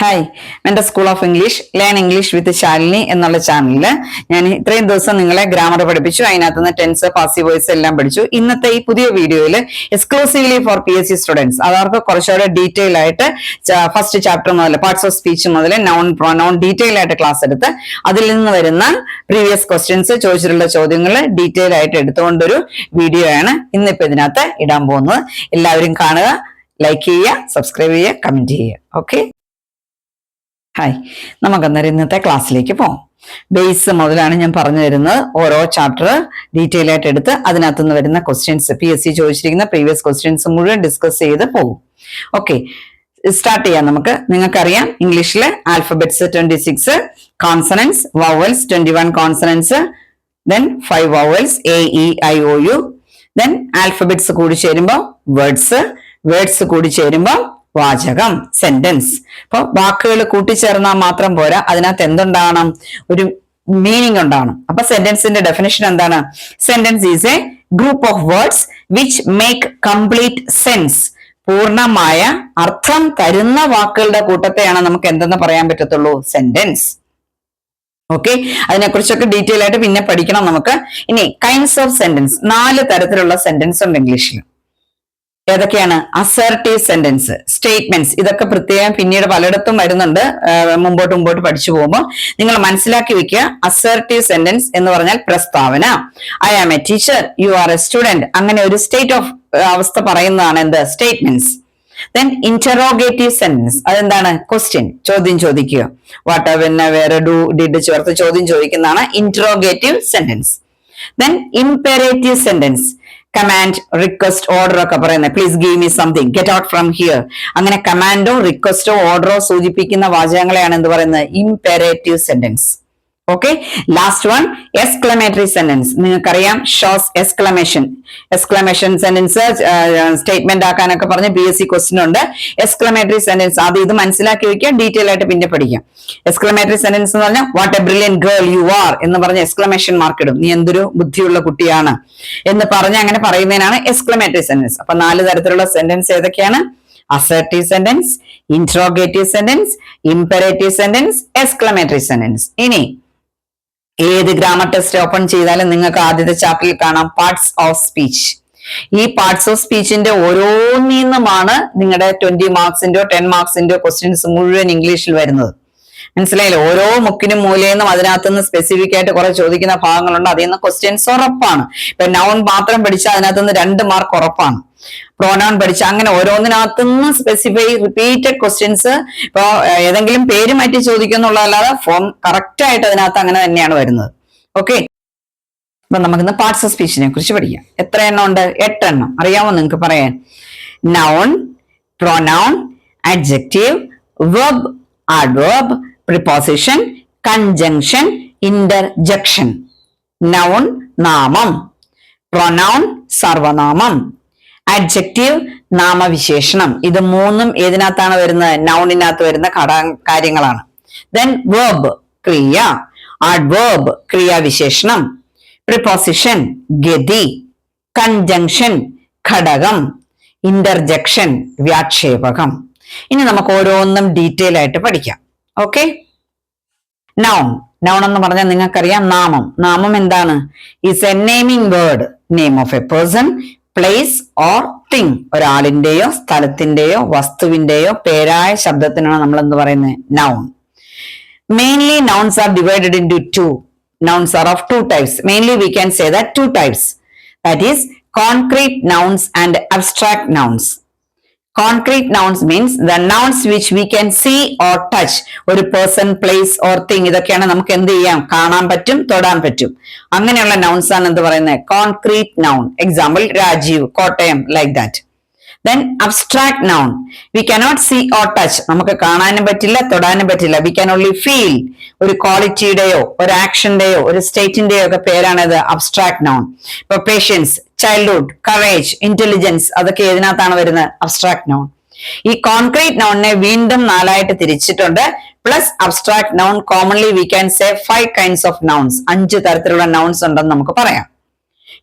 Hi എന്റെ school of English learn English with Shalini എന്നുള്ള ചാനലിൽ ഞാൻ ഇത്രയും ദിവസം നിങ്ങളെ ഗ്രാമർ പഠിപ്പിച്ചു അതിനകത്ത് നിന്ന് ടെൻസ് പാസി വോയിസ് എല്ലാം പഠിച്ചു. ഇന്നത്തെ ഈ പുതിയ വീഡിയോയിൽ exclusively for P S C students അവർക്ക് കുറച്ചുകൂടെ ഡീറ്റെയിൽ ആയിട്ട് ഫസ്റ്റ് ചാപ്റ്റർ മുതൽ പാർട്സ് ഓഫ് സ്പീച്ച് മുതൽ നോൺ പ്രൊനൗൺ ഡീറ്റെയിൽ ആയിട്ട് ക്ലാസ് എടുത്ത് അതിൽ നിന്ന് വരുന്ന പ്രീവിയസ് ക്വസ്റ്റ്യൻസ് ചോദിച്ചിട്ടുള്ള ചോദ്യങ്ങൾ ഡീറ്റെയിൽ ആയിട്ട് എടുത്തുകൊണ്ടൊരു വീഡിയോ ആണ് ഇന്നിപ്പോ ഇതിനകത്ത് ഇടാൻ പോകുന്നത്. എല്ലാവരും കാണുക ലൈക്ക് ചെയ്യുക സബ്സ്ക്രൈബ് ചെയ്യുക കമന്റ് ചെയ്യുക. ഓക്കെ ഹായ് നമുക്ക് അന്നേരം ഇന്നത്തെ ക്ലാസ്സിലേക്ക് പോകാം ബേസ് മുതലാണ് ഞാൻ പറഞ്ഞു തരുന്നത്. ഓരോ ചാപ്റ്റർ ഡീറ്റെയിൽ ആയിട്ട് എടുത്ത് അതിനകത്ത് നിന്ന് വരുന്ന ക്വസ്റ്റ്യൻസ് പി എസ് സി ചോദിച്ചിരിക്കുന്ന പ്രീവിയസ് ക്വസ്റ്റ്യൻസ് മുഴുവൻ ഡിസ്കസ് ചെയ്ത് പോകും. ഓക്കെ സ്റ്റാർട്ട് ചെയ്യാം നമുക്ക്. നിങ്ങൾക്കറിയാം ഇംഗ്ലീഷിൽ alphabets twenty six consonants vowels twenty one consonants then five vowels A E I O U then alphabets കൂടി ചേരുമ്പോൾ വേർഡ്സ് വേർഡ്സ് കൂടി ചേരുമ്പോൾ വാചകം സെന്റൻസ് അപ്പോൾ വാക്കുകൾ കൂട്ടിച്ചേർന്നാൽ മാത്രം പോരാ. അതിനകത്ത് എന്തുണ്ടാകണം? ഒരു മീനിങ് ഉണ്ടാവണം അപ്പൊ സെന്റൻസിന്റെ ഡെഫിനേഷൻ എന്താണ്? Sentence is a group of words which make complete sense പൂർണമായ അർത്ഥം തരുന്ന വാക്കുകളുടെ കൂട്ടത്തെയാണ് നമുക്ക് എന്തെന്ന് പറയാൻ പറ്റത്തുള്ളൂ? സെന്റൻസ് ഓക്കെ അതിനെക്കുറിച്ചൊക്കെ ഡീറ്റെയിൽ ആയിട്ട് പിന്നെ പഠിക്കണം നമുക്ക്. ഇനി കൈൻഡ്സ് ഓഫ് സെന്റൻസ് നാല് തരത്തിലുള്ള സെന്റൻസ് ഉണ്ട് ഇംഗ്ലീഷിൽ ഏതൊക്കെയാണ്? അസർട്ടീവ് സെന്റൻസ് സ്റ്റേറ്റ്മെന്റ്സ് ഇതൊക്കെ പ്രത്യേകം പിന്നീട് പലയിടത്തും വരുന്നുണ്ട്. മുമ്പോട്ട് മുമ്പോട്ട് പഠിച്ചു പോകുമ്പോൾ നിങ്ങൾ മനസ്സിലാക്കി വെക്കുക. അസർട്ടീവ് സെന്റൻസ് എന്ന് പറഞ്ഞാൽ പ്രസ്താവന. I am a teacher you are a student അങ്ങനെ ഒരു സ്റ്റേറ്റ് ഓഫ് അവസ്ഥ പറയുന്നതാണ് എന്ത്? സ്റ്റേറ്റ്മെന്റ്സ് ദെൻ ഇന്ററോഗേറ്റീവ് സെന്റൻസ് അതെന്താണ്? ക്വസ്റ്റ്യൻ ചോദ്യം ചോദിക്കുക. വാട്ട് വെന്ന വേറെ ഡു ഡിഡ് ചേർത്ത് ചോദ്യം ചോദിക്കുന്നതാണ് interrogative sentence then imperative sentence command request order ഒക്കെ പറയുന്നത്. Please give me something get out from here അങ്ങനെ കമാൻഡോ റിക്വസ്റ്റോ ഓർഡറോ സൂചിപ്പിക്കുന്ന വാചകങ്ങളെയാണ് എന്ത് പറയുന്നത്? Imperative sentence okay last one exclamatory sentence നിങ്ങൾക്കറിയാം shows exclamation exclamation sentence statement ആക്കാനൊക്കെ പറഞ്ഞ് പി എസ് സി ക്വസ്റ്റ്യൻ ഉണ്ട്. എക്സ്ക്ലമേറ്ററി സെന്റൻസ് ആദ്യം ഇത് മനസ്സിലാക്കി വെക്കുക ഡീറ്റെയിൽ ആയിട്ട് പിന്നെ പഠിക്കാം. എക്സ്ക്ലമേറ്ററി സെന്റൻസ് എന്ന് പറഞ്ഞാൽ what a brilliant girl you are എന്ന് പറഞ്ഞ എക്സ്ക്ലമേഷൻ മാർക്ക് ഇടും. നീ എന്തൊരു ബുദ്ധിയുള്ള കുട്ടിയാണ് എന്ന് പറഞ്ഞ് അങ്ങനെ പറയുന്നതിനാണ് എക്സ്ക്ലമേറ്ററി സെന്റൻസ് അപ്പൊ നാല് തരത്തിലുള്ള സെന്റൻസ് ഏതൊക്കെയാണ്? Assertive sentence interrogative sentence imperative sentence exclamatory sentence ഇനി ഏത് ഗ്രാമർ ടെസ്റ്റ് ഓപ്പൺ ചെയ്താലും നിങ്ങൾക്ക് ആദ്യത്തെ ചാപ്റ്ററിൽ കാണാം പാർട്സ് ഓഫ് സ്പീച്ച് ഈ പാർട്സ് ഓഫ് സ്പീച്ചിന്റെ ഓരോന്നിന്നുമാണ് നിങ്ങളുടെ ട്വന്റി മാർക്സിന്റെയോ ടെൻ മാർക്സിന്റെയോ ക്വസ്റ്റ്യൻസ് മുഴുവൻ ഇംഗ്ലീഷിൽ വരുന്നത്. മനസ്സിലായില്ലേ? ഓരോ മുക്കിനും മൂലയെന്നും അതിനകത്തുനിന്ന് സ്പെസിഫിക് ആയിട്ട് കുറെ ചോദിക്കുന്ന ഭാഗങ്ങളുണ്ട്. അതിൽ നിന്ന് ക്വസ്റ്റ്യൻസ് ഉറപ്പാണ്. ഇപ്പൊ നൗൺ മാത്രം പഠിച്ചാൽ അതിനകത്തുനിന്ന് രണ്ട് മാർക്ക് ഉറപ്പാണ്. പ്രോനൗൺ പഠിച്ച അങ്ങനെ ഓരോന്നിനകത്തുനിന്ന് സ്പെസിഫൈ റിപ്പീറ്റഡ് ക്വസ്റ്റ്യൻസ് ഇപ്പൊ ഏതെങ്കിലും പേര് മാറ്റി ചോദിക്കുന്നുള്ളതല്ലാതെ ഫോം കറക്റ്റ് ആയിട്ട് അതിനകത്ത് അങ്ങനെ തന്നെയാണ് വരുന്നത്. ഓക്കെ അപ്പൊ നമുക്കിന്ന് പാർട്സ് ഓഫ് സ്പീച്ചിനെ കുറിച്ച് പഠിക്കാം. എത്ര എണ്ണം ഉണ്ട്? എട്ടെണ്ണം. അറിയാമോ നിങ്ങൾക്ക് പറയാൻ? Noun pronoun adjective verb adverb preposition conjunction interjection noun നാമം. പ്രൊനൗൺ സർവനാമം. അഡ്ജക്റ്റീവ് നാമവിശേഷണം. ഇത് മൂന്നും ഏതിനകത്താണ് വരുന്നത്? നൗണിനകത്ത് വരുന്ന ഘട കാര്യങ്ങളാണ്. ദെൻ വേർബ് ക്രിയ. Adverb ക്രിയാവിശേഷണം. പ്രിപ്പോസിഷൻ ഗതി. കൺജങ്ഷൻ ഘടകം. ഇന്റർജക്ഷൻ വ്യാക്ഷേപകം. ഇനി നമുക്ക് ഓരോന്നും ഡീറ്റെയിൽ ആയിട്ട് പഠിക്കാം. ഓക്കെ നൗൺ നൗൺ എന്ന് പറഞ്ഞാൽ നിങ്ങൾക്കറിയാം നാമം നാമം എന്താണ് is a naming word name of a person place or thing ഒരാളിന്റെയോ സ്ഥലത്തിന്റെയോ വസ്തുവിന്റെയോ പേരായ ശബ്ദത്തിനാണ് നമ്മൾ എന്ത് പറയുന്നത് noun mainly nouns are divided into two nouns are of two types mainly we can say that two types that is concrete nouns and abstract nouns concrete nouns means the nouns which we can see or touch ഒരു person place or thing ഇതൊക്കെയാണ് നമുക്ക് എന്ത് ചെയ്യാം? കാണാൻ പറ്റും തൊടാൻ പറ്റും. അങ്ങനെയുള്ള നൗൺസ് ആണ് എന്ത് പറയുന്നത്? Concrete noun example Rajeev Kottayam like that then abstract noun we cannot see or touch നമുക്ക് കാണാനും പറ്റില്ല തൊടാനും പറ്റില്ല. വി ക്യാൻ ഓൺലി ഫീൽ ഒരു ക്വാളിറ്റിയുടെയോ ഒരു ആക്ഷന്റെയോ ഒരു സ്റ്റേറ്റിന്റെയോ ഒക്കെ പേരാണ് ഇത് അബ്സ്ട്രാക്ട് നൗൺ ഇപ്പൊ പേഷ്യൻസ് ചൈൽഡ്ഹുഡ് കറേജ് ഇന്റലിജൻസ് അതൊക്കെ ഏതിനകത്താണ് വരുന്നത്? അബ്സ്ട്രാക്ട് നോൺ ഈ കോൺക്രീറ്റ് നോണിനെ വീണ്ടും നാലായിട്ട് തിരിച്ചിട്ടുണ്ട്. Plus abstract noun commonly we can say five kinds of nouns അഞ്ച് തരത്തിലുള്ള നൗൺസ് ഉണ്ടെന്ന് നമുക്ക് പറയാം.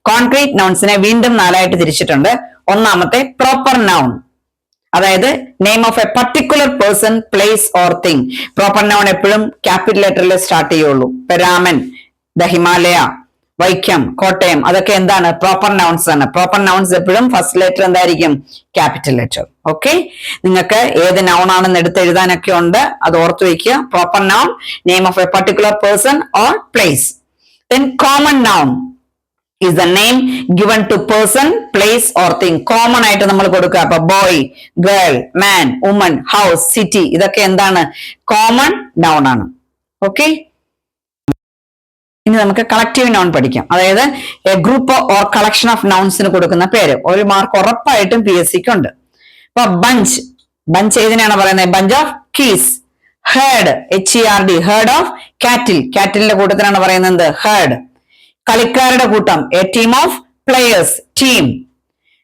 കോൺക്രീറ്റ് നൗൺസിനെ വീണ്ടും നാലായിട്ട് തിരിച്ചിട്ടുണ്ട്. ഒന്നാമത്തെ പ്രോപ്പർ നൗൺ അതായത് name of a particular person place or thing proper noun എപ്പോഴും ക്യാപിറ്റൽ ലെറ്ററിൽ സ്റ്റാർട്ട് ചെയ്യുള്ളൂ. പെരാമൻ രാമൻ ദ ഹിമാലയ വൈക്കം കോട്ടയം അതൊക്കെ എന്താണ്? പ്രോപ്പർ നൗൺസ് ആണ്. പ്രോപ്പർ നൗൺസ് എപ്പോഴും ഫസ്റ്റ് ലെറ്റർ എന്തായിരിക്കും? ക്യാപിറ്റൽ ലെറ്റർ ഓക്കെ നിങ്ങൾക്ക് ഏത് നൗൺ ആണെന്ന് എടുത്ത് എഴുതാനൊക്കെ ഉണ്ട്. അത് ഓർത്ത് വെക്കുക. Proper noun name of a particular person or place then common noun is the name given to person place or thing. Common ആയിട്ട് നമ്മൾ കൊടുക്കുക. അപ്പൊ boy girl man woman house city ഇതൊക്കെ എന്താണ്? കോമൺ നൗൺ ആണ്. ഓക്കെ ഇനി നമുക്ക് collective noun പഠിക്കാം. അതായത് a group or collection of നൗൺസിന് കൊടുക്കുന്ന പേര്. ഒരു മാർക്ക് ഉറപ്പായിട്ടും പി എസ് സിക്ക് ഉണ്ട്. അപ്പൊ ബഞ്ച് ബഞ്ച് ഏതിനാണ് പറയുന്നത്? Bunch of keys herd H E R D herd of cattle കാറ്റിലിന്റെ കൂട്ടത്തിലാണ് പറയുന്നത് ഹേർഡ് കളിക്കാരുടെ കൂട്ടം a team of players team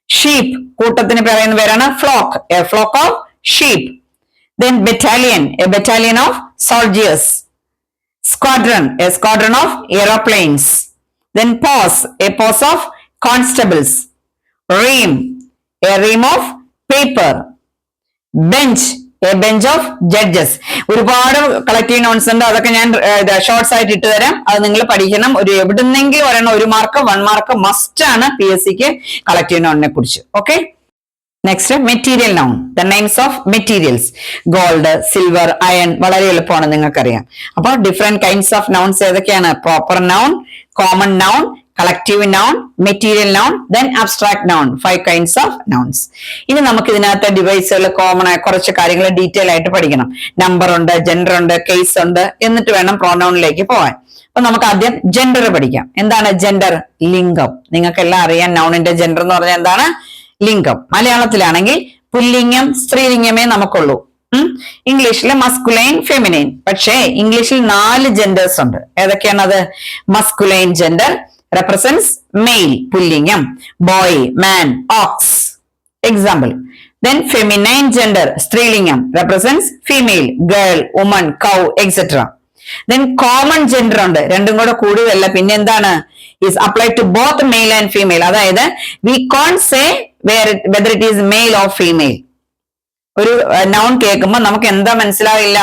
sheep കൂട്ടത്തിന് പറയുന്ന പേരാണ് flock a flock of sheep then battalion a battalion of soldiers squadron a squadron of aeroplanes then posse a posse of constables ream a ream of paper bench a bench of judges ഒരുപാട് collective nouns ഉണ്ട്. അതൊക്കെ ഞാൻ shorts ആയിട്ട് ഇട്ട് തരാം. അത് നിങ്ങൾ പഠിക്കണം. ഒരു എവിടുന്നെങ്കിലും ഒരെണ്ണം ഒരു മാർക്ക് വൺ മാർക്ക് മസ്റ്റ് ആണ് പി എസ് സിക്ക് കളക്റ്റീവ് നോണിനെ കുറിച്ച്. Okay next material noun the names of materials gold silver iron വളരെ എളുപ്പമാണ് നിങ്ങൾക്കറിയാം. അപ്പോൾ ഡിഫറെന്റ് കൈൻഡ്സ് ഓഫ് നൗൺസ് ഏതൊക്കെയാണ്? Proper noun common noun collective noun material noun then abstract noun five kinds of nouns ഇനി നമുക്ക് ഇതിനകത്ത് ഡിവൈസുകൾ കോമൺ ആയ കുറച്ച് കാര്യങ്ങൾ ഡീറ്റെയിൽ ആയിട്ട് പഠിക്കണം. നമ്പർ ഉണ്ട് ജെൻഡർ ഉണ്ട് കേസ് ഉണ്ട് എന്നിട്ട് വേണം പ്രോനൗണിലേക്ക് പോവാൻ. അപ്പൊ നമുക്ക് ആദ്യം ജെൻഡർ പഠിക്കാം. എന്താണ് ജെൻഡർ ലിംഗം. നിങ്ങൾക്ക് എല്ലാം അറിയാം നൗണിന്റെ ജെൻഡർ എന്ന് പറഞ്ഞാൽ എന്താണ്? ലിംഗം. മലയാളത്തിലാണെങ്കിൽ പുല്ലിംഗം സ്ത്രീലിംഗമേ നമുക്കുള്ളൂ. ഇംഗ്ലീഷിൽ മസ്കുലൈൻ ഫെമിനൈൻ പക്ഷേ ഇംഗ്ലീഷിൽ നാല് ജെൻഡേഴ്സ് ഉണ്ട്. ഏതൊക്കെയാണത്? Masculine gender represents male പുല്ലിംഗം. Boy man ox example then feminine gender സ്ത്രീലിംഗം represents female girl woman cow etcetera then common gender ഉണ്ട്. രണ്ടും കൂടെ കൂടുതലല്ല. പിന്നെ എന്താണ്? Is apply to both male and female അതായത് we can say whether it is male or female ഒരു noun കേൾക്കുമ്പോൾ നമുക്ക് എന്താ മനസ്സിലാവില്ല.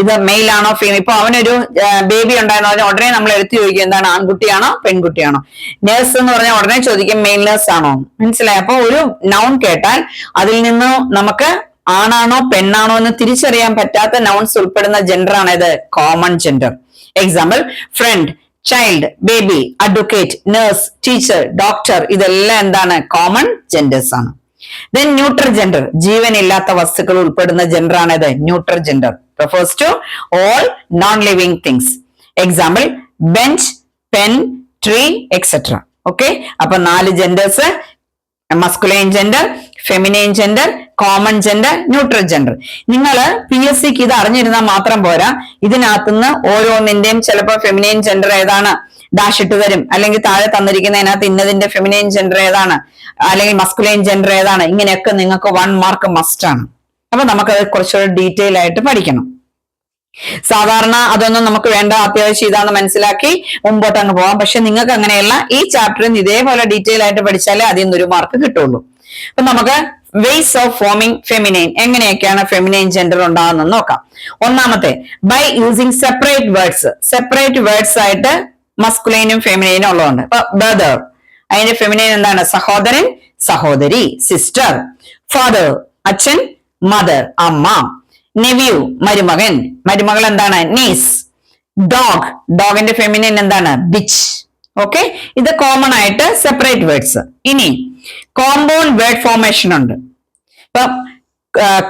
ഇത് മെയിൽ ആണോ ഫീമെയിൽ ഇപ്പൊ അവനൊരു ബേബി ഉണ്ടായിരുന്നു പറഞ്ഞാൽ ഉടനെ നമ്മൾ എടുത്തു ചോദിക്കും എന്താണ് ആൺകുട്ടിയാണോ പെൺകുട്ടിയാണോ? നേഴ്സ് എന്ന് പറഞ്ഞാൽ ഉടനെ ചോദിക്കും മെയിൽ നേഴ്സ് ആണോ? മനസ്സിലായി? അപ്പൊ ഒരു നൗൺ കേട്ടാൽ അതിൽ നിന്ന് നമുക്ക് ആണാണോ പെണ്ണാണോ എന്ന് തിരിച്ചറിയാൻ പറ്റാത്ത നൗൺസ് ഉൾപ്പെടുന്ന ജെൻഡർ ആണ് ഇത്. Common gender example friend child baby advocate nurse teacher doctor ഇതെല്ലാം എന്താണ്? കോമൺ ജെൻഡേഴ്സ് ആണ്. ദെൻ ന്യൂട്രൽ ജെൻഡർ ജീവനില്ലാത്ത വസ്തുക്കൾ ഉൾപ്പെടുന്ന ജെൻഡർ ആണ് ഇത്. Neutral gender refers to all non living things example bench pen tree etcetera okay അപ്പൊ നാല് genders masculine gender feminine gender common gender neutral gender നിങ്ങൾ പി എസ് സിക്ക് ഇത് അറിഞ്ഞിരുന്നാൽ മാത്രം പോരാ. ഇതിനകത്തുനിന്ന് ഓരോന്നിന്റെയും ചിലപ്പോൾ ഫെമിനൈൻ ജെൻഡർ ഏതാണ് ഡാഷ് ഇട്ട് തരും. അല്ലെങ്കിൽ താഴെ തന്നിരിക്കുന്ന അതിനകത്ത് ഇന്നതിന്റെ ഫെമിനൈൻ ജെൻഡർ ഏതാണ്. അല്ലെങ്കിൽ മസ്കുലൈൻ ജെൻഡർ ഏതാണ്. ഇങ്ങനെയൊക്കെ നിങ്ങൾക്ക് വൺ മാർക്ക് മസ്റ്റ് ആണ്. അപ്പൊ നമുക്കത് കുറച്ചുകൂടി ഡീറ്റെയിൽ ആയിട്ട് പഠിക്കണം. സാധാരണ അതൊന്നും നമുക്ക് വേണ്ട അത്യാവശ്യം ഇതാണ് മനസ്സിലാക്കി മുമ്പോട്ട് അങ്ങ് പോവാം. പക്ഷെ നിങ്ങൾക്ക് അങ്ങനെയല്ല ഈ ചാപ്റ്ററിൽ ഇതേപോലെ ഡീറ്റെയിൽ ആയിട്ട് പഠിച്ചാലേ അതിൽ നിന്ന് ഒരു മാർക്ക് കിട്ടുള്ളൂ. അപ്പൊ നമുക്ക് വേസ് ഓഫ് ഫോമിംഗ് ഫെമിനൈൻ എങ്ങനെയൊക്കെയാണ് ഫെമിനൈൻ ജെൻഡർ ഉണ്ടാകുന്നത് നോക്കാം. ഒന്നാമത്തെ by using separate words separate words ആയിട്ട് മസ്കുലൈനും ഫെമിനൈനും ഉള്ളതുണ്ട്. ഇപ്പൊ ബ്രദർ അതിന്റെ ഫെമിനൈൻ എന്താണ്? സഹോദരൻ സഹോദരി സിസ്റ്റർ ഫാദർ അച്ഛൻ മദർ അമ്മ. നെവ്യൂ മരുമകൻ. മരുമകൾ എന്താണ്? നീസ് ഡോഗ് ഡോഗിന്റെ ഫെമിനിൻ എന്താണ്? ബിച്ച് ഓക്കെ ഇത് കോമൺ ആയിട്ട് സെപ്പറേറ്റ് വേർഡ്സ് ഇനി കോമ്പൗണ്ട് വേർഡ് ഫോർമേഷൻ ഉണ്ട്. ഇപ്പം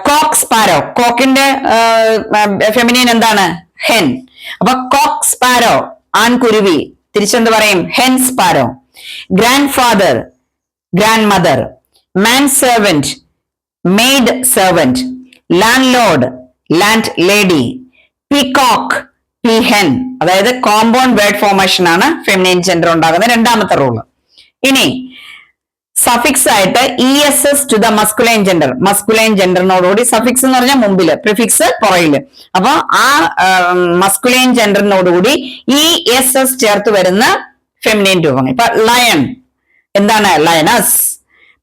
കോക്ക് സ്പാരോ കോക്കിന്റെ ഫെമിനിൻ എന്താണ്? ഹെൻ അപ്പൊ കോക്ക് സ്പാരോ ആൺകുരുവി. തിരിച്ചെന്ത് പറയും? Hen sparrow grandfather grandmother manservant maidservant landlord landlady peacock peahen അതായത് കോമ്പൗണ്ട് വേർഡ് ഫോർമേഷൻ ആണ് ഫെമിനൈൻ ജെൻഡർ ഉണ്ടാകുന്ന രണ്ടാമത്തെ റൂൾ ഇനി സഫിക്സ് ആയിട്ട് E S S to the masculine gender masculine ജെൻഡറിനോടുകൂടി suffix എന്ന് പറഞ്ഞാൽ മുമ്പിൽ പ്രിഫിക്സ് പുറയിൽ. അപ്പൊ ആ മസ്കുലൈൻ ജെൻഡറിനോടുകൂടി ഇ എസ് എസ് ചേർത്ത് വരുന്ന ഫെമിനൈൻ രൂപങ്ങൾ. ഇപ്പൊ ലയൺ എന്താണ് ലയനസ്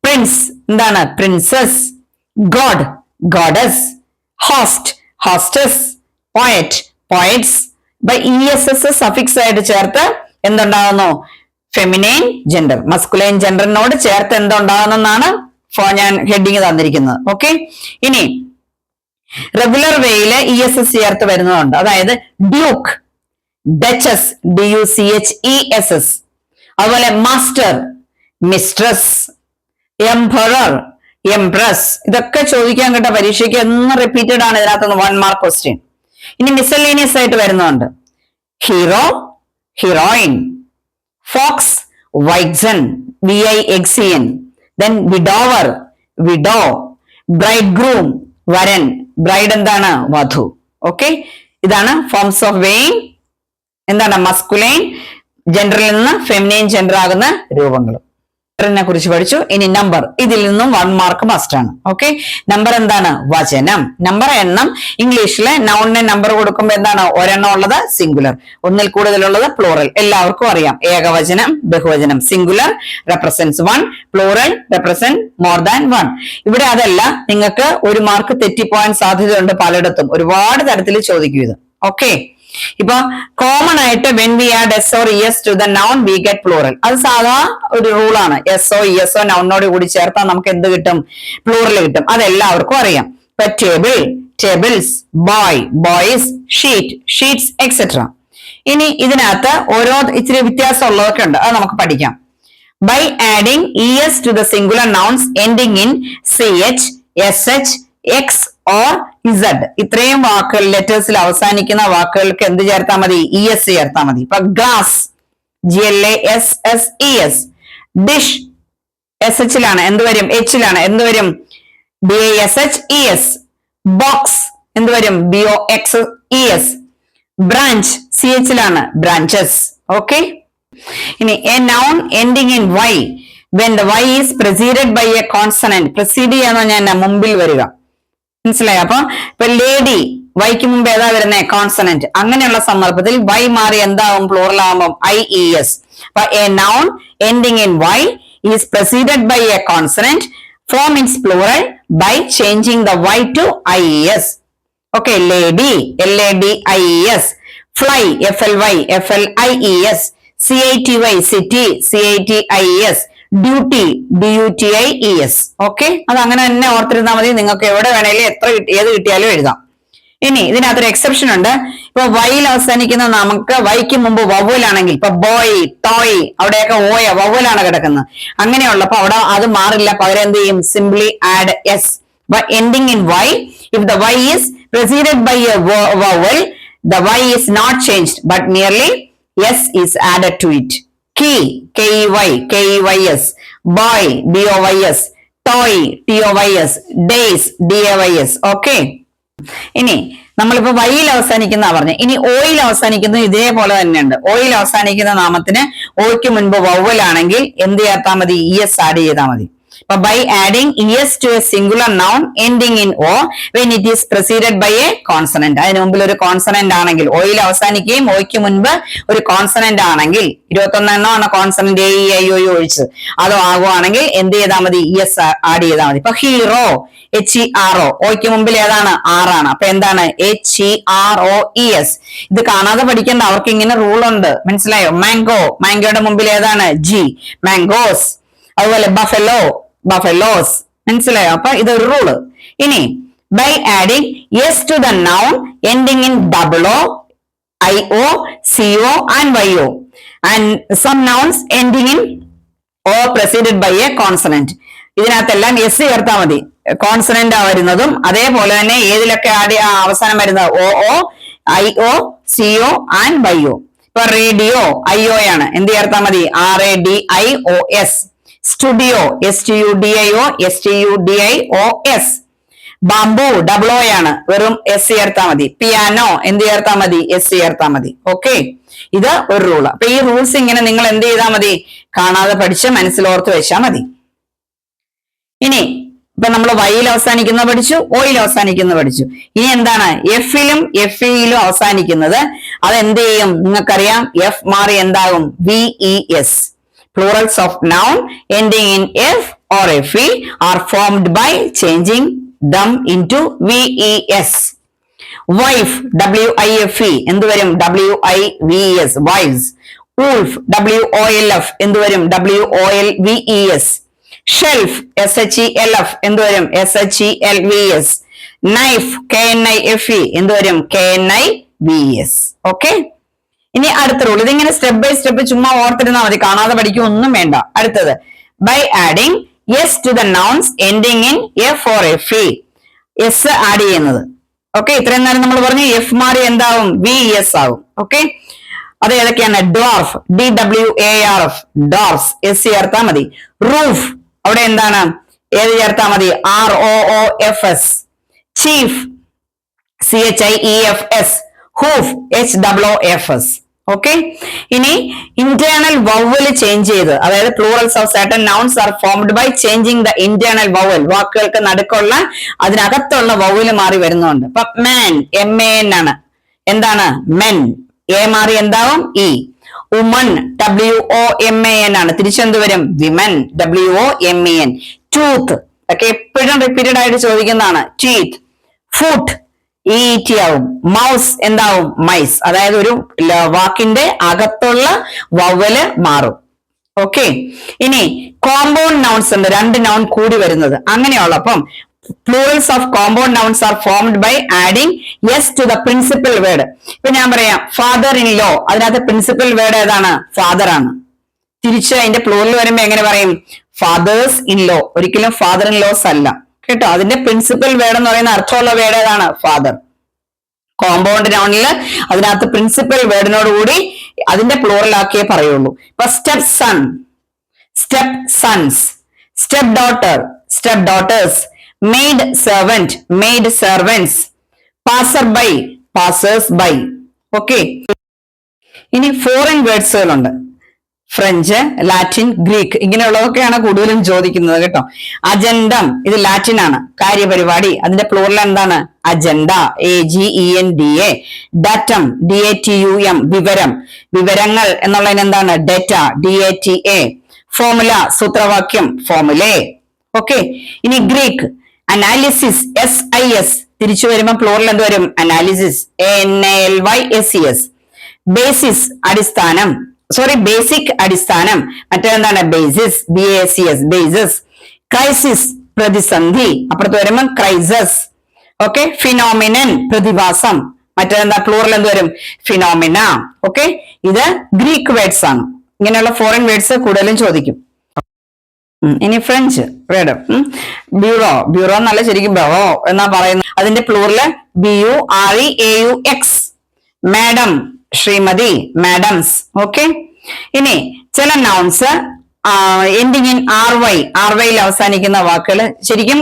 പ്രിൻസ് എന്താണ് princess god goddess host hostess poet poetess By E S S suffix ആയിട്ട് ചേർത്ത് എന്തുണ്ടാകുന്നു ഫെമിനൈൻ ജെൻഡർ മസ്കുലൈൻ ജെൻഡറിനോട് ചേർത്ത് എന്തുണ്ടാകുന്നെന്നാണ് ഞാൻ ഹെഡിങ് തന്നിരിക്കുന്നത്. ഓക്കെ ഇനി റെഗുലർ വേയിൽ ഇ എസ് എസ് ചേർത്ത് വരുന്നതുണ്ട്. അതായത് duke duchess D U C H E S S അതുപോലെ മാസ്റ്റർ മിസ്ട്രസ് എംപറർ എംപ്രസ് ഇതൊക്കെ ചോദിക്കാൻ കേട്ട പരീക്ഷയ്ക്ക് എന്ന് റിപ്പീറ്റഡ് ആണ് ഇതിനകത്തുനിന്ന് വൺ മാർക്ക് ക്വസ്റ്റ്യൻ ഇനി മിസലീനിയസ് ആയിട്ട് വരുന്നുണ്ട്. Hero heroine fox vixen V I എക്സിയൻ then widower widow bride groom വരൻ ബ്രൈഡ് എന്താണ്? വധു. ഓക്കെ ഇതാണ് ഫോംസ് ഓഫ് വെയിൻ എന്താണ്? മസ്കുലൈൻ ജെൻഡറിൽ നിന്ന് ഫെമിനൈൻ ജെൻഡർ ആകുന്ന രൂപങ്ങൾ. കുറിച്ച് പഠിച്ചു? ഇനി നമ്പർ ഇതിൽ നിന്നും വൺ മാർക്ക് മസ്റ്റ് ആണ്. ഓക്കെ നമ്പർ എന്താണ്? വചനം. നമ്പർ എണ്ണം. ഇംഗ്ലീഷിലെ നൗണിന് നമ്പർ കൊടുക്കുമ്പോൾ എന്താണ്? ഒരെണ്ണം ഉള്ളത് സിംഗുലർ ഒന്നിൽ കൂടുതലുള്ളത് പ്ലൂറൽ എല്ലാവർക്കും അറിയാം. ഏകവചനം ബഹുവചനം. Singular represents one plural represent more than one ഇവിടെ അതല്ല നിങ്ങൾക്ക് ഒരു മാർക്ക് തെറ്റിപ്പോവാൻ സാധ്യതയുണ്ട് പലയിടത്തും. ഒരുപാട് തരത്തിൽ ചോദിക്കും ഇത്. ഓക്കെ ഇപ്പൊ കോമൺ ആയിട്ട് when we add S or S to the noun we get plural അത് സാധാ ഒരു റൂൾ ആണ്. എസ് ഒ എസ് ഒ നൗണിനോട് കൂടി ചേർത്താൽ നമുക്ക് എന്ത് കിട്ടും? പ്ലൂറൽ കിട്ടും. അതെല്ലാവർക്കും അറിയാം. ഇപ്പൊ table tables boy boys sheet sheets etcetera ഇനി ഇതിനകത്ത് ഓരോ ഇച്ചിരി വ്യത്യാസമുള്ളതൊക്കെ ഉണ്ട്. അത് നമുക്ക് പഠിക്കാം. By adding E S to the singular nouns ending in C H S H X or z. ഇത്രയും വാക്കുകൾ ലെറ്റേഴ്സിൽ അവസാനിക്കുന്ന വാക്കുകൾക്ക് എന്ത് ചേർത്താൽ മതി? ഇ എസ് ചേർത്താൽ മതി. ഇപ്പൊ glass G L A S S E S dish S എച്ചിലാണ് എന്ത് വരും? എച്ചിലാണ് എന്ത് വരും? B A S H E S box എന്ത് വരും? B O X E S branch C എച്ചിലാണ് branches okay ഇനി a noun ending in Y when the Y is preceded by a consonant precede ചെയ്യാന്ന് ഞാൻ മുമ്പിൽ വരിക. മനസ്സിലായോ? അപ്പൊ ഇപ്പൊ ലേഡി വൈക്ക് മുമ്പ് ഏതാ വരുന്നത് കോൺസണന്റ് അങ്ങനെയുള്ള സന്ദർഭത്തിൽ വൈ മാറി എന്താവും? പ്ലൂറൽ ആകുമ്പോൾ ഐ ഇ എസ് അപ്പൊ a noun ending in Y is preceded by a consonant form its plural by changing the Y to I E S okay lady L A D I E S fly F L Y F L I E S C I T Y city C I T I S duty D U T I E S okay അത് അങ്ങനെ തന്നെ ഓർത്തിരുന്നാൽ മതി. നിങ്ങൾക്ക് എവിടെ വേണേലും എത്ര കിട്ടി- ഏത് കിട്ടിയാലും എഴുതാം. ഇനി ഇതിനകത്തൊരു എക്സെപ്ഷൻ ഉണ്ട്. ഇപ്പൊ വൈയിൽ അവസാനിക്കുന്ന നമുക്ക് വൈക്ക് മുമ്പ് വവ്വലാണെങ്കിൽ ഇപ്പൊ ബോയ് ടോയ് അവിടെയൊക്കെ ഓയ വവ്വലാണ് കിടക്കുന്നത്. അങ്ങനെയുള്ളപ്പോ അവിടെ അത് മാറില്ല. പകരം എന്ത് ചെയ്യും? Simply add S ending in Y if the Y is preceded a vo- vowel the y is not changed but merely s is added to it. Key K e y k S y s. O b o y s. O t o y s. A y s. Okay? ഇനി നമ്മളിപ്പോ വൈയിൽ അവസാനിക്കുന്ന പറഞ്ഞു. ഇനി oil അവസാനിക്കുന്നത് ഇതേപോലെ തന്നെയുണ്ട്. Oil അവസാനിക്കുന്ന നാമത്തിന് ഓയ്ക്ക് മുൻപ് വവ്വലാണെങ്കിൽ എന്ത് ചേർത്താൽ മതി? ഇ എസ് ആഡ് ചെയ്താൽ മതി. By adding E S to a singular noun ending in O when it is preceded by a consonant അതിന് മുമ്പിൽ ഒരു കോൺസണന്റ് ആണെങ്കിൽ ഓയിൽ അവസാനിക്കുകയും ഓയ്ക്ക് മുൻപ് ഒരു കോൺസണന്റ് ആണെങ്കിൽ ഇരുപത്തി ഒന്നെണ്ണമാണ് consonant A E I O ഒഴിച്ച് അതോ ആകുവാണെങ്കിൽ എന്ത് ചെയ്താൽ മതി? ഇ എസ് ആഡ് ചെയ്താൽ മതി. ഇപ്പൊ hero H E R O ഓയ്ക്ക് മുമ്പിൽ ഏതാണ്? ആറാണ് അപ്പൊ എന്താണ്? H E R O E S ഇത് കാണാതെ പഠിക്കേണ്ട. അവർക്ക് ഇങ്ങനെ റൂൾ ഉണ്ട്. മനസ്സിലായോ? മാംഗോ മാംഗോയുടെ മുമ്പിൽ ഏതാണ്? ജി മാംഗോസ് അതുപോലെ ബഫലോ ബഫലോസ് മനസ്സിലായോ? അപ്പൊ ഇതൊരു റൂൾ ഇനി by adding E S to the noun ending in double O I O C O and Y O and some nouns ending in O preceded by a consonant ഇതിനകത്തെല്ലാം S ചേർത്താൽ മതി. Consonant വരുന്നതും അതേപോലെ തന്നെ ഏതിലൊക്കെ ആദ്യ ആ, അവസാനം വരുന്നത്? O O I O C O and Y O ഇപ്പൊ റേഡിയോ ഐ ഒ ആണ്. എന്ത് ചേർത്താൽ മതി? R A D I O S studio S T U D I O S T U D I O S bamboo double O ആണ്. വെറും S ചേർത്താൽ മതി. Piano എന്ത് ചേർത്താൽ മതി? എസ് ചേർത്താൽ മതി. ഓക്കെ ഇത് ഒരു റൂൾ അപ്പൊ ഈ റൂൾസ് ഇങ്ങനെ നിങ്ങൾ എന്ത് ചെയ്താൽ മതി? കാണാതെ പഠിച്ച് മനസ്സിലോർത്ത് വെച്ചാൽ മതി. ഇനി ഇപ്പൊ നമ്മൾ വൈയിൽ അവസാനിക്കുന്ന പഠിച്ചു ഓയിൽ അവസാനിക്കുന്ന പഠിച്ചു. ഇനി എന്താണ്? എഫിലും എഫ് ഇയിലും അവസാനിക്കുന്നത്. അത് എന്ത് ചെയ്യും? നിങ്ങൾക്കറിയാം? എഫ് മാറി എന്താകും? V E S plurals of noun ending in f or fe are formed by changing wife W I F E എന്ത് വരും W I V S wifes wolf W O L F എന്ത് വരും W O L V E S shelf S H E L F എന്ത് വരും S H E L V S knife K N I F E എന്ത് വരും K N I V S okay ഇനി അടുത്ത rule ഇതിങ്ങനെ step by step ചുമ്മാ ഓർത്തിരുന്നാൽ മതി. കാണാതെ പഠിക്കും ഒന്നും വേണ്ട. അടുത്തത്. By adding S to the nouns ending in F or F E S add ചെയ്യുന്നത്. ഓക്കെ ഇത്രയും നേരം നമ്മൾ പറഞ്ഞു എഫ് മാറി എന്താവും? വി എസ് ആവും. ഓക്കെ അത് ഏതൊക്കെയാണ്? Dwarf D W A R F dwarf S ചേർത്താ മതി. റൂഫ് അവിടെ എന്താണ്? ഏത് ചേർത്താ മതി? R O O F S chief C H I E F S hoof H W F S okay ഇനി ഇന്റേണൽ വവൽ ചേഞ്ച് ചെയ്ത്. അതായത് plurals of certain nouns are formed by changing the internal vowel വാക്കുകൾക്ക് നടുക്കുള്ള അതിനകത്തുള്ള vowel മാറി വരുന്നുണ്ട്. ഇപ്പൊ മാൻ M A N ആണ്. എന്താണ്? മെൻ എ മാറി എന്താവും? E woman W O M A N ആണ്. തിരിച്ചെന്ത് വരും? Women W O M E N tooth ഒക്കെ എപ്പോഴും റിപ്പീറ്റഡ് ആയിട്ട് ചോദിക്കുന്നതാണ്. ടീത്ത് ഫുട്ട് ഈ ടി ആവും മൗസ് എന്താവും? മൈസ്. അതായത് ഒരു വാക്കിന്റെ അകത്തുള്ള വവ്വൽ മാറും. ഓക്കെ ഇനി കോമ്പൗണ്ട് നൗൺസ് ഉണ്ട്. രണ്ട് നൗൺ കൂടി വരുന്നത്. അങ്ങനെയുള്ളപ്പം plurals of compound nouns are formed by adding E S to the principal word ഇപ്പൊ ഞാൻ പറയാം ഫാദർ ഇൻ ലോ അതിനകത്ത് പ്രിൻസിപ്പൽ വേർഡ് ഏതാണ്? ഫാദർ ആണ്. തിരിച്ച് അതിന്റെ പ്ലൂറൽ വരുമ്പോ എങ്ങനെ പറയും? ഫാദേഴ്സ് ഇൻ ലോ ഒരിക്കലും ഫാദർ ഇൻ ലോസ് അല്ല. കേട്ടോ? അതിന്റെ പ്രിൻസിപ്പൽ വേർഡ് എന്ന് പറയുന്ന അർത്ഥമുള്ള വേർഡ് ഏതാണ്? ഫാദർ കോമ്പൗണ്ട് നൗണിൽ അതിനകത്ത് പ്രിൻസിപ്പൽ വേർഡിനോട് കൂടി അതിന്റെ പ്ലൂറൽ ആക്കിയേ പറയുള്ളൂ. ഇപ്പൊ stepson stepsons stepdaughter stepdaughters maidservant maidservants passer by passers by okay ഇനി ഫോറിൻ വേർഡ്സുകളുണ്ട് ഫ്രഞ്ച് ലാറ്റിൻ ഗ്രീക്ക് ഇങ്ങനെയുള്ളതൊക്കെയാണ് കൂടുതലും ചോദിക്കുന്നത് കേട്ടോ. അജണ്ടം ഇത് ലാറ്റിൻ ആണ് കാര്യപരിപാടി. അതിന്റെ പ്ലൂറൽ എന്താണ്? Agenda. A G E N D A datum D A T U M വിവരം. വിവരങ്ങൾ എന്നുള്ളതിന് എന്താണ്? Data D A T A formula സൂത്രവാക്യം ഫോമുലെ ഓക്കെ ഇനി Greek. Analysis S I S തിരിച്ചു വരുമ്പോൾ പ്ലൂറൽ എന്ത് വരും? Analyses. A N L Y S C S basis അടിസ്ഥാനം. സോറി ബേസിക് അടിസ്ഥാനം. മറ്റേതെന്താണ്? Basis B A C S basis crisis പ്രതിസന്ധി. അപ്പുറത്ത് വരുമ്പോൾ ക്രൈസസ് ഓക്കെ ഫിനോമിനൻ പ്രതിഭാസം. മറ്റേതെന്താ? പ്ലൂറൽ എന്ത് വരും? ഫിനോമിന ഓക്കെ ഇത് ഗ്രീക്ക് വേർഡ്സ് ആണ്. ഇങ്ങനെയുള്ള ഫോറിൻ വേർഡ്സ് കൂടുതലും ചോദിക്കും. ഇനി ഫ്രഞ്ച് വേർഡ് ബ്യൂറോ ബ്യൂറോ എന്നല്ല ശരിക്കും ബവോ എന്നാ പറയുന്നത്. അതിന്റെ പ്ലൂറിൽ B U R E A U X madam Shrimati madams okay ഇനി ചില nouns ending in R Y R വൈയിൽ അവസാനിക്കുന്ന വാക്കുകൾ ശരിക്കും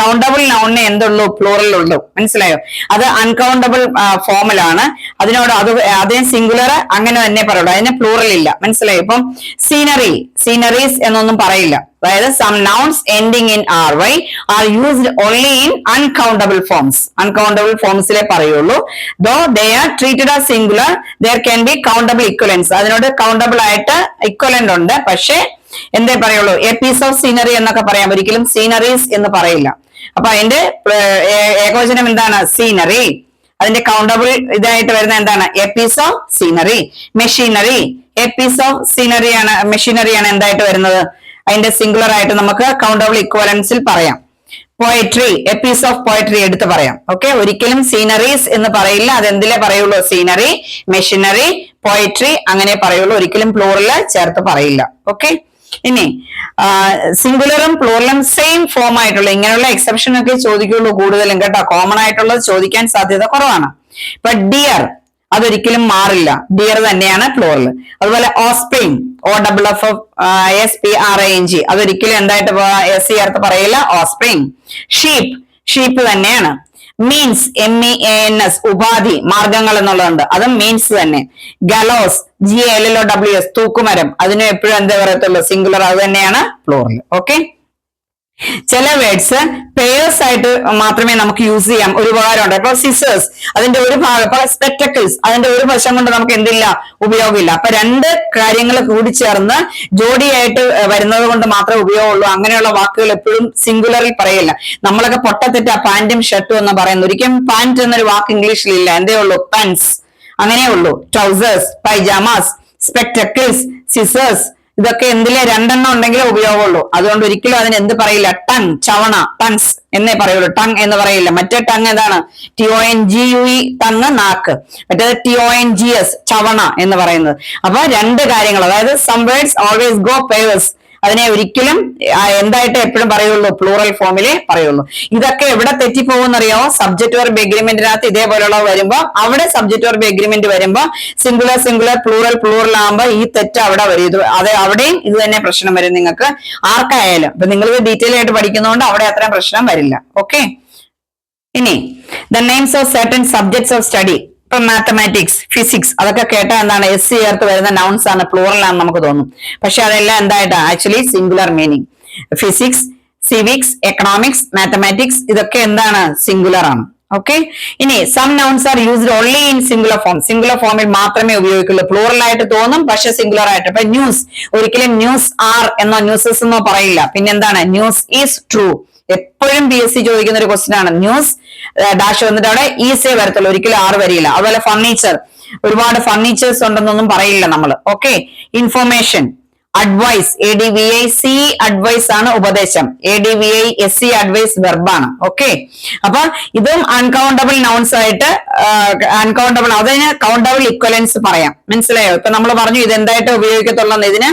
കൗണ്ടബിൾ നൗണിന് എന്തുള്ളൂ? പ്ലൂറൽ ഉള്ളൂ. മനസ്സിലായോ? അത് അൺകൗണ്ടബിൾ ഫോമിലാണ് അതിനോട് അത് അതിന് സിംഗുലർ അങ്ങനെ തന്നെ പറയുള്ളൂ. അതിന് പ്ലൂറൽ ഇല്ല. മനസ്സിലായോ? ഇപ്പം സീനറി സീനറീസ് എന്നൊന്നും പറയില്ല. അതായത് some nouns ending in R Y are used only in uncountable forms uncountable ഫോംസിലെ പറയുള്ളൂ. Though they are treated as singular there can be countable equivalence അതിനോട് കൗണ്ടബിൾ ആയിട്ട് ഇക്വലന്റ് ഉണ്ട്. പക്ഷേ എന്തേ പറയുള്ളൂ? എ പീസ് ഓഫ് സീനറി എന്നൊക്കെ പറയാം. ഒരിക്കലും സീനറീസ് എന്ന് പറയില്ല. അപ്പൊ അതിന്റെ ഏകോചനം എന്താണ്? സീനറി അതിന്റെ കൗണ്ടബിൾ ഇതായിട്ട് വരുന്ന എന്താണ്? A piece of scenery machinery a piece of സീനറിയാണ് മെഷീനറിയാണ് എന്തായിട്ട് വരുന്നത്? അതിന്റെ സിംഗുലർ ആയിട്ട് നമുക്ക് കൗണ്ടബിൾ ഇക്വലൻസിൽ പറയാം. Poetry a piece of poetry എടുത്ത് പറയാം. ഓക്കെ ഒരിക്കലും സീനറീസ് എന്ന് പറയില്ല. അത് എന്തിലേ പറയുള്ളൂ? സീനറി മെഷീനറി പോയട്രി അങ്ങനെ പറയുള്ളൂ. ഒരിക്കലും പ്ലൂറൽ ചേർത്ത് പറയില്ല. ഓക്കെ ഇനി സിംഗുലറും പ്ലൂറലും സെയിം ഫോം ആയിട്ടുള്ള ഇങ്ങനെയുള്ള എക്സെപ്ഷൻ ഒക്കെ ചോദിക്കുള്ളൂ കൂടുതലും കേട്ടോ. കോമൺ ആയിട്ടുള്ളത് ചോദിക്കാൻ സാധ്യത കുറവാണ്. ഇപ്പൊ ഡിയർ അതൊരിക്കലും മാറില്ല. ഡിയർ തന്നെയാണ് ഫ്ലോറൽ അതുപോലെ offspring O double F S P R N G അതൊരിക്കലും എന്തായിട്ട് എസ് സി ചേർത്ത് പറയില്ല. ഓസ്പെയിൻ ഷീപ്പ് ഷീപ്പ് തന്നെയാണ്. Means M E N S ഉപാധി മാർഗങ്ങൾ എന്നുള്ളതുണ്ട്. അതും മീൻസ് തന്നെ. Gallows G L L O W S തൂക്കുമരം. അതിനും എപ്പോഴും എന്താ പറയത്തുള്ളൂ? സിംഗുലർ അത് തന്നെയാണ് ഫ്ലോറിൽ ഓക്കെ ചില വേർഡ്സ് പേഴ്സ് ആയിട്ട് മാത്രമേ നമുക്ക് യൂസ് ചെയ്യാം. ഒരു ഉപകാരമുണ്ട്. ഇപ്പൊ സിസേഴ്സ് അതിന്റെ ഒരു ഭാഗം ഇപ്പൊ സ്പെക്ടക്കിൾസ് അതിന്റെ ഒരു വശം കൊണ്ട് നമുക്ക് എന്തില്ല? ഉപയോഗമില്ല. അപ്പൊ രണ്ട് കാര്യങ്ങൾ കൂടിച്ചേർന്ന് ജോഡിയായിട്ട് വരുന്നത് കൊണ്ട് മാത്രമേ ഉപയോഗമുള്ളൂ. അങ്ങനെയുള്ള വാക്കുകൾ എപ്പോഴും സിംഗുലറിൽ പറയില്ല. നമ്മളൊക്കെ പൊട്ടത്തെറ്റ പാന്റും ഷർട്ടും എന്ന് പറയുന്നത്. ഒരിക്കലും പാന്റ് എന്നൊരു വാക്ക് ഇംഗ്ലീഷിൽ ഇല്ല. എന്തേ ഉള്ളൂ? പാൻസ് അങ്ങനെയുള്ളൂ ട്രൗസേഴ്സ് പൈജാമാസ് സ്പെക്ടക്കിൾസ് സിസേഴ്സ് ഇതൊക്കെ എന്തിലെ രണ്ടെണ്ണം ഉണ്ടെങ്കിലേ ഉപയോഗമുള്ളൂ. അതുകൊണ്ട് ഒരിക്കലും അതിന് എന്ത് പറയില്ല. ടങ് ചവണ ടങ്സ് എന്നേ പറയുള്ളൂ. ടങ് എന്ന് പറയില്ല. മറ്റേ ടങ് എന്താണ്? T O N G U E tongue നാക്ക്. മറ്റേത് T O N G S ചവണ എന്ന് പറയുന്നത്. അപ്പൊ രണ്ട് കാര്യങ്ങൾ. അതായത് സം ഓൾവേസ് ഗോ പേവേഴ്സ് അതിനെ ഒരിക്കലും എന്തായിട്ട് എപ്പോഴും പറയുള്ളൂ പ്ലൂറൽ ഫോമിലേ പറയുള്ളൂ. ഇതൊക്കെ എവിടെ തെറ്റിപ്പോകുന്നറിയോ സബ്ജക്ട് വെർബ് എഗ്രിമെന്റിനകത്ത് ഇതേപോലെയുള്ള വരുമ്പോ അവിടെ സബ്ജക്ട് വെർബ് എഗ്രിമെന്റ് വരുമ്പോ സിംഗുലർ സിംഗുലർ പ്ലൂറൽ പ്ലൂറൽ ആകുമ്പോ ഈ തെറ്റ് അവിടെ വരും. അത് അവിടെയും ഇത് തന്നെ പ്രശ്നം വരും നിങ്ങൾക്ക്. ആർക്കായാലും. ഇപ്പൊ നിങ്ങൾ ഇത് ഡീറ്റെയിൽ ആയിട്ട് പഠിക്കുന്നതുകൊണ്ട് അവിടെ അത്രയും പ്രശ്നം വരില്ല. ഓക്കെ ഇനി the names of certain subjects of study ഇപ്പൊ മാത്തമാറ്റിക്സ് ഫിസിക്സ് അതൊക്കെ കേട്ടാൽ എന്താണ് എസ് സി ചേർത്ത് വരുന്ന നൗൺസ് ആണ് പ്ലൂറൽ ആണ് നമുക്ക് തോന്നും. പക്ഷെ അതെല്ലാം എന്തായിട്ടാ? Actually singular meaning physics civics economics mathematics ഇതൊക്കെ എന്താണ്? സിംഗുലർ ആണ്. ഓക്കെ ഇനി some nouns are used only in singular form singular ഫോമിൽ മാത്രമേ ഉപയോഗിക്കുള്ളൂ. പ്ലൂറൽ ആയിട്ട് തോന്നും പക്ഷെ സിംഗുലർ ആയിട്ട്. ഇപ്പൊ ന്യൂസ് ഒരിക്കലും ന്യൂസ് ആർ എന്നോ ന്യൂസസ് എന്നോ പറയില്ല. പിന്നെന്താണ്? ന്യൂസ് ഈസ് ട്രൂ എപ്പോഴും പി എസ് സി ചോദിക്കുന്ന ഒരു ക്വസ്റ്റ്യൻ ആണ് ന്യൂസ് ഡാഷ് വന്നിട്ട് അവിടെ ഈസേ വരത്തുള്ളൂ. ഒരിക്കലും ആറ് വരിയില്ല. അതുപോലെ ഫർണിച്ചർ ഒരുപാട് ഫർണിച്ചേഴ്സ് ഉണ്ടെന്നൊന്നും പറയില്ല നമ്മൾ okay information advice A D V I C advice ആണ് ഉപദേശം. A D V I S C advise വെർബാണ് okay അപ്പൊ ഇതും അൺകൗണ്ടബിൾ നൗൺസ് ആയിട്ട് അൺകൗണ്ടബിൾ അതിന് കൗണ്ടബിൾ ഇക്വലൻസ് പറയാം. മനസ്സിലായോ? ഇപ്പൊ നമ്മൾ പറഞ്ഞു ഇത് എന്തായിട്ട് ഉപയോഗിക്കത്തുള്ളൂ ഇതിന്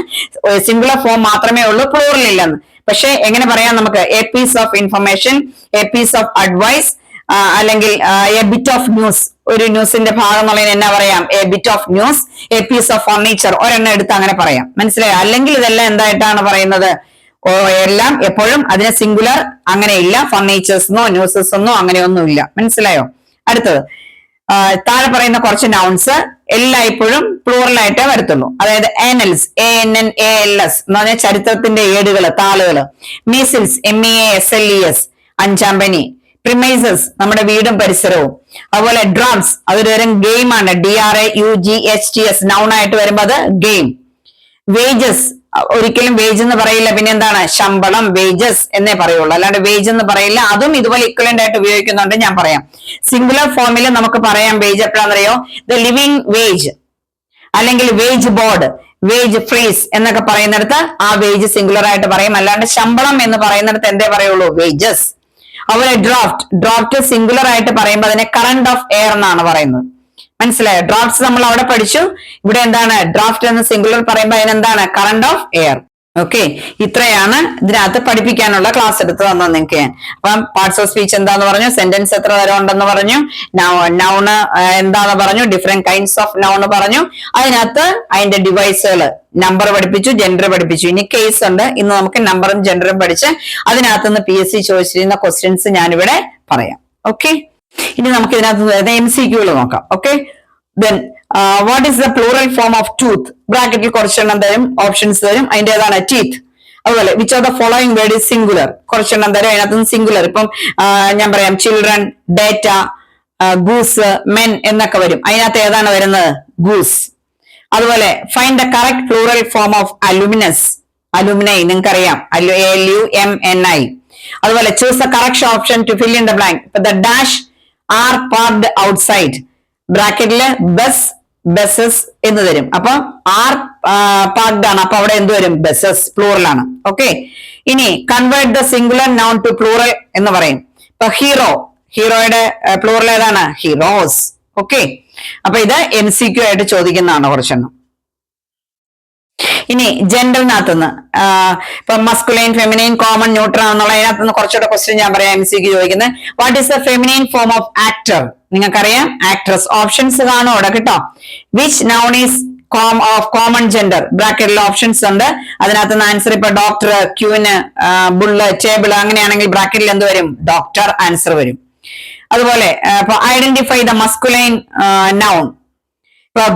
സിംഗുലർ ഫോം മാത്രമേ ഉള്ളൂ പ്ലൂറൽ ഇല്ലെന്ന്. പക്ഷെ എങ്ങനെ പറയാം നമുക്ക്? A piece of information a piece of advice അല്ലെങ്കിൽ എ ബിറ്റ് ഓഫ് ന്യൂസ് ഒരു ന്യൂസിന്റെ ഭാഗം എന്നുള്ളതിന് എന്നാ പറയാം? A bit of news a piece of furniture ഒരെണ്ണം എടുത്ത് അങ്ങനെ പറയാം. മനസ്സിലായോ? അല്ലെങ്കിൽ ഇതെല്ലാം എന്തായിട്ടാണ് പറയുന്നത്? എല്ലാം എപ്പോഴും അതിന് സിംഗുലർ അങ്ങനെയില്ല. ഫർണിച്ചേഴ്സ് ന്യൂസസ് ഒന്നോ അങ്ങനെയൊന്നും ഇല്ല മനസ്സിലായോ? അടുത്തത്. താഴെ പറയുന്ന കുറച്ച് നൗൺസ് എല്ലായ്പ്പോഴും പ്ലൂറൽ ആയിട്ടേ വരത്തുള്ളൂ. അതായത് annals A N N A L S എന്ന് പറഞ്ഞാൽ ചരിത്രത്തിന്റെ ഏടുകൾ താളുകൾ measles M E S L E S അഞ്ചാം പനി പ്രിമൈസസ് നമ്മുടെ വീടും പരിസരവും. അതുപോലെ ഡ്രംസ് അതൊരു തരം ഗെയിം ആണ്. D R A U G H T S noun ആയിട്ട് വരുമ്പോൾ അത് ഗെയിം വേജസ് ഒരിക്കലും വേജ് എന്ന് പറയില്ല. പിന്നെ എന്താണ്? ശമ്പളം വേജസ് എന്നേ പറയുള്ളൂ. അല്ലാണ്ട് വേജ് എന്ന് പറയില്ല. അതും ഇതുപോലെ ഇക്വലന്റ് ആയിട്ട് ഉപയോഗിക്കുന്നുണ്ട്. ഞാൻ പറയാം. സിംഗുലർ ഫോമിൽ നമുക്ക് പറയാം വേജ് എപ്പോഴാണെന്നറിയോ? ദ ലിവിങ് വേജ് അല്ലെങ്കിൽ വേജ് ബോർഡ് വേജ് ഫ്രീസ് എന്നൊക്കെ പറയുന്നിടത്ത് ആ വേജ് സിംഗുലർ ആയിട്ട് പറയും. അല്ലാണ്ട് ശമ്പളം എന്ന് പറയുന്നിടത്ത് എന്തേ പറയുള്ളൂ? വേജസ് അതുപോലെ ഡ്രാഫ്റ്റ് ഡ്രാഫ്റ്റ് സിംഗുലർ ആയിട്ട് പറയുമ്പോൾ അതിനെ കറണ്ട് ഓഫ് എയർ എന്നാണ് പറയുന്നത്. മനസ്സിലായോ? ഡ്രാഫ്റ്റ്സ് നമ്മൾ അവിടെ പഠിച്ചു. ഇവിടെ എന്താണ്? ഡ്രാഫ്റ്റ് എന്ന് സിംഗുലർ പറയുമ്പോൾ അതിനെന്താണ് കറണ്ട് ഓഫ് എയർ ഓക്കെ ഇത്രയാണ് ഇതിനകത്ത് പഠിപ്പിക്കാനുള്ള ക്ലാസ് എടുത്ത് തന്നത് നിങ്ങൾക്ക് അപ്പം പാർട്സ് ഓഫ് സ്പീച്ച് എന്താന്ന് പറഞ്ഞു? സെന്റൻസ് എത്ര തരം ഉണ്ടെന്ന് പറഞ്ഞു. നൗണ് എന്താന്ന് പറഞ്ഞു? ഡിഫറെന്റ് കൈൻഡ്സ് ഓഫ് നൗണ് പറഞ്ഞു. അതിനകത്ത് അതിന്റെ ഡിവൈസുകൾ നമ്പർ പഠിപ്പിച്ചു ജെൻഡർ പഠിപ്പിച്ചു. ഇനി കേസ് ഉണ്ട്. ഇന്ന് നമുക്ക് നമ്പറും ജെൻഡറും പഠിച്ച് അതിനകത്ത് നിന്ന് പി എസ് സി ചോദിച്ചിരുന്ന ക്വസ്റ്റ്യൻസ് ഞാനിവിടെ പറയാം. ഓക്കെ ഇനി നമുക്ക് ഇതിനകത്ത് എം സി ക്യൂകൾ നോക്കാം. Okay then what is the plural form of tooth ബ്രാക്കറ്റിൽ കുറച്ചെണ്ണം തരും ഓപ്ഷൻസ് തരും അതിന്റെ ഏതാണ് ടീത്ത് അതുപോലെ which are the following word is singular കുറച്ചെണ്ണം തരും അതിനകത്ത് സിംഗുലർ ഇപ്പം ഞാൻ പറയാം ചിൽഡ്രൻ ഡേറ്റ ഗൂസ് മെൻ എന്നൊക്കെ വരും. അതിനകത്ത് ഏതാണ് വരുന്നത്? ഗൂസ് അതുപോലെ find the correct plural form of alumnus alumni നിങ്ങൾക്കറിയാം. L U M N I അതുപോലെ choose the correction option to fill in the blank the dash are parked outside ബ്രാക്കറ്റിൽ bus buses എന്ന് തരും അപ്പൊ ആർ പാർഡ് ആണ്. അപ്പൊ അവിടെ എന്ത് വരും? ബസ്സസ് പ്ലൂറൽ ആണ്. ഓക്കെ ഇനി convert the singular noun to plural എന്ന് പറയും. ഇപ്പൊ ഹീറോ ഹീറോയുടെ പ്ലൂറൽ ഏതാണ്? ഹീറോസ് ഓക്കെ അപ്പൊ ഇത് എം സി ക്യു ആയിട്ട് ചോദിക്കുന്നതാണ് കുറച്ചെണ്ണം ഇനി ജെൻഡറിനകത്തുനിന്ന് ഇപ്പൊ മസ്കുലൈൻ ഫെമിനൈൻ കോമൺ ന്യൂട്രൽ എന്നുള്ള അതിനകത്ത് നിന്ന് കുറച്ചുകൂടെ ക്വസ്റ്റ്യൻ ഞാൻ പറയാം എം സിക്ക് ചോദിക്കുന്നത് what is the feminine form of actor നിങ്ങൾക്കറിയാം? ആക്ട്രസ് ഓപ്ഷൻസ് കാണും അവിടെ കേട്ടോ. Which noun is com of common gender ബ്രാക്കറ്റിൽ ഓപ്ഷൻസ് ഉണ്ട്. അതിനകത്ത് നിന്ന് ആൻസർ ഇപ്പൊ ഡോക്ടർ ക്യൂന് ബുള്ള് ടേബിൾ അങ്ങനെയാണെങ്കിൽ ബ്രാക്കറ്റിൽ എന്ത് വരും? ഡോക്ടർ ആൻസർ വരും. അതുപോലെ identify the masculine noun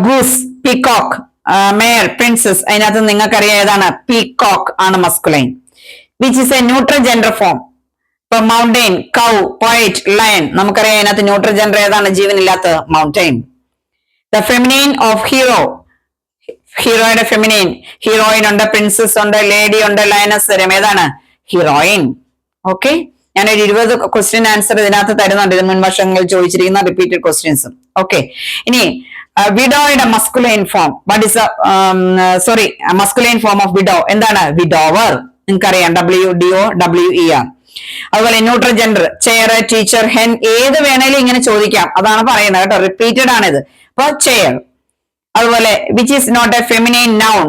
goose peacock mayor princess അതിനകത്ത് നിങ്ങൾക്കറിയാം ഏതാണ്? പീകോക്ക് ആണ് masculine which is a neutral gender form ഇപ്പൊ മൗണ്ടെയിൻ കൗ പോയിറ്റ് ലയൺ നമുക്കറിയാം അതിനകത്ത് ന്യൂട്രൽ ജെൻഡർ ഏതാണ്? ജീവനില്ലാത്തത് mountain the feminine of hero ഹീറോയുടെ feminine heroine ഉണ്ട് പ്രിൻസസ് ഉണ്ട് ലേഡി ഉണ്ട് ലയനസ് തരും ഏതാണ്? ഹീറോയിൻ ഓക്കെ ഞാനൊരു ഇരുപത് ക്വസ്റ്റ്യൻ ആൻസർ ഇതിനകത്ത് തരുന്നുണ്ട്. ഇത് മുൻ വർഷങ്ങളിൽ ചോദിച്ചിരിക്കുന്ന റിപ്പീറ്റഡ് ക്വസ്റ്റ്യൻസും ഓക്കെ ഇനി വിഡോയുടെ masculine form what is sorry masculine form of widow എന്താണ്? വിഡോവർ നിങ്ങൾക്കറിയാം. W D O W E R അതുപോലെ neutral gender chair teacher hen ഏത് വേണേലും ഇങ്ങനെ ചോദിക്കാം. അതാണ് പറയുന്നത് കേട്ടോ. റിപ്പീറ്റഡ് ആണിത്. അപ്പൊ ചെയർ അതുപോലെ which is not a feminine noun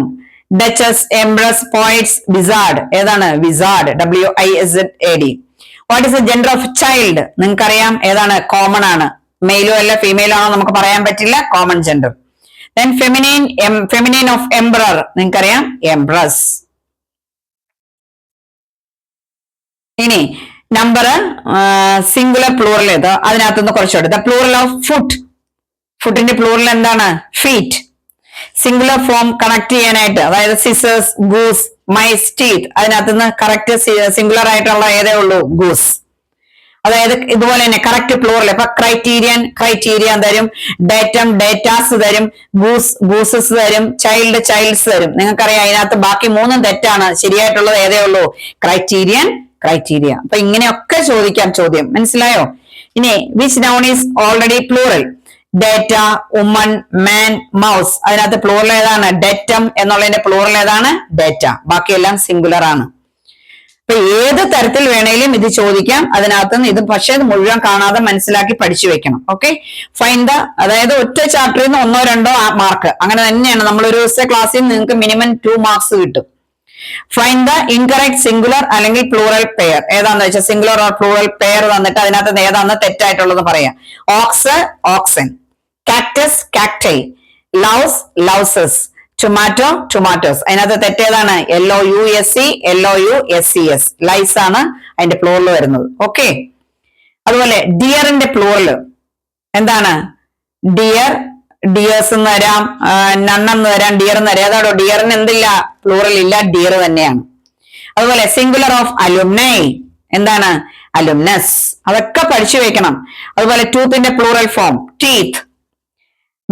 duchess empress poets wizard ഏതാണ്? Wizard W I S A D what is the gender of child നിങ്ങൾക്കറിയാം. ഏതാണ്? കോമൺ ആണ്. മെയിലോ അല്ല ഫീമെയിലോ ആണോ നമുക്ക് പറയാൻ പറ്റില്ല. Common gender then feminine feminine of emperor നിങ്ങൾക്കറിയാം? എംബ്രസ് ഇനി നമ്പർ സിംഗുലർ പ്ലൂറൽ ഏത്? അതിനകത്തുനിന്ന് കുറച്ചുകൂടെ. ദ പ്ലൂറൽ ഓഫ് ഫുഡ് ഫുഡിന്റെ പ്ലൂറൽ എന്താണ്? ഫീറ്റ് സിംഗുലർ ഫോം കണക്ട് ചെയ്യാനായിട്ട് അതായത് സിസേഴ്സ് ഗൂസ് മൈസ് ടീത്ത് അതിനകത്തുനിന്ന് കറക്റ്റ് സിംഗുലർ ആയിട്ടുള്ള ഏതേ ഉള്ളൂ? ഗൂസ് അതായത് ഇതുപോലെ തന്നെ കറക്റ്റ് പ്ലൂറൽ ഇപ്പൊ ക്രൈറ്റീരിയൻ ക്രൈറ്റീരിയ തരും ഡേറ്റം ഡേറ്റാസ് തരും ഗൂസ് ഗൂസസ് തരും ചൈൽഡ് ചൈൽഡ്സ് തരും. നിങ്ങൾക്കറിയാം അതിനകത്ത് ബാക്കി മൂന്നും തെറ്റാണ്. ശരിയായിട്ടുള്ളത് ഏതേ ഉള്ളൂ? ക്രൈറ്റീരിയൻ ക്രൈറ്റീരിയ അപ്പൊ ഇങ്ങനെയൊക്കെ ചോദിക്കാം ചോദ്യം. മനസ്സിലായോ? ഇനി which noun is already plural data woman man mouse അതിനകത്ത് പ്ലൂറൽ ഏതാണ്? ഡേറ്റം എന്നുള്ളതിന്റെ പ്ലൂറൽ ഏതാണ്? ഡേറ്റ ബാക്കിയെല്ലാം സിംഗുലർ ആണ്. അപ്പൊ ഏത് തരത്തിൽ വേണേലും ഇത് ചോദിക്കാം. അതിനകത്ത് നിന്ന് ഇത് പക്ഷേ മുഴുവൻ കാണാതെ മനസ്സിലാക്കി പഠിച്ചു വെക്കണം. ഓക്കെ ഫൈൻ ദ അതായത് ഒറ്റ ചാപ്റ്ററിൽ നിന്ന് ഒന്നോ രണ്ടോ മാർക്ക് അങ്ങനെ തന്നെയാണ് നമ്മൾ ഒരു ദിവസത്തെ ക്ലാസ്സിൽ നിങ്ങൾക്ക് മിനിമം ടു മാർക്സ് കിട്ടും. ഫൈൻ ദ ഇൻകറക്റ്റ് സിംഗുലർ അല്ലെങ്കിൽ പ്ലൂറൽ പെയർ ഏതാന്ന് വെച്ചാൽ സിംഗുലർ ഓർ പ്ലൂറൽ പെയർ തന്നിട്ട് അതിനകത്ത് ഏതാന്ന് തെറ്റായിട്ടുള്ളത് പറയാം. Ox oxen cactus cacti louse louses tomato tomatoes അതിനകത്ത് തെറ്റേതാണ്? L O U S C L O U S C S lice ആണ് അതിന്റെ പ്ലൂറൽ വരുന്നത്. ഓക്കെ അതുപോലെ ഡിയറിന്റെ പ്ലൂറൽ എന്താണ്? ഡിയർ ഡിയേഴ്സ് എന്ന് വരാം. നണ്ണെന്ന് വരാം. ഡിയർ എന്ന് വരാം. അതാണോ ഡിയറിന് എന്തില്ല? പ്ലൂറൽ ഇല്ല. ഡിയർ തന്നെയാണ്. അതുപോലെ സിംഗുലർ ഓഫ് അലുമിനൈ എന്താണ്? അലുമിനസ് അതൊക്കെ പഠിച്ചു വെക്കണം. അതുപോലെ ടൂത്തിന്റെ പ്ലൂറൽ ഫോം ടീത്ത്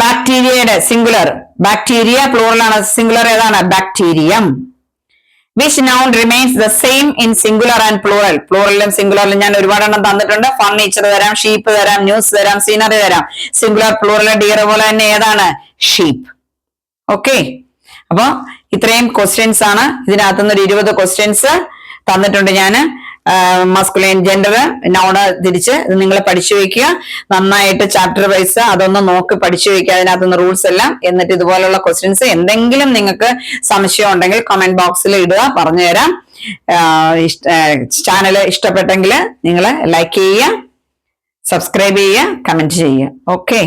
ബാക്ടീരിയയുടെ സിംഗുലർ ബാക്ടീരിയ പ്ലൂറൽ ആണ് സിംഗുലർ ഏതാണ്? Bacterium which noun remains the same in singular and plural പ്ലൂറലിലും സിംഗുലറിലും ഞാൻ ഒരുപാട് എണ്ണം തന്നിട്ടുണ്ട് ഫർണിച്ചർ തരാം ഷീപ്പ് തരാം ന്യൂസ് തരാം സീനറി തരാം. സിംഗുലർ പ്ലൂറൽ ഡിയർ പോലെ തന്നെ ഏതാണ്? ഷീപ്പ് ഓക്കെ അപ്പൊ ഇത്രയും ക്വസ്റ്റ്യൻസ് ആണ്. ഇതിനകത്തുനിന്ന് ഒരു ഇരുപത് ക്വസ്റ്റ്യൻസ് തന്നിട്ടുണ്ട് ഞാൻ മസ്കുലൈൻ ജെൻഡർ നൗണ് തിരിച്ച് നിങ്ങൾ പഠിച്ചു വെക്കുക. നന്നായിട്ട് ചാപ്റ്റർ വൈസ് അതൊന്ന് നോക്കി പഠിച്ചു വെക്കുക. അതിനകത്തുനിന്ന് റൂൾസ് എല്ലാം എന്നിട്ട് ഇതുപോലുള്ള ക്വസ്റ്റ്യൻസ് എന്തെങ്കിലും നിങ്ങൾക്ക് സംശയം ഉണ്ടെങ്കിൽ കമന്റ് ബോക്സിൽ ഇടുക. പറഞ്ഞു തരാം. ചാനൽ ഇഷ്ടപ്പെട്ടെങ്കിൽ നിങ്ങൾ ലൈക്ക് ചെയ്യുക സബ്സ്ക്രൈബ് ചെയ്യുക കമന്റ് ചെയ്യുക. ഓക്കെ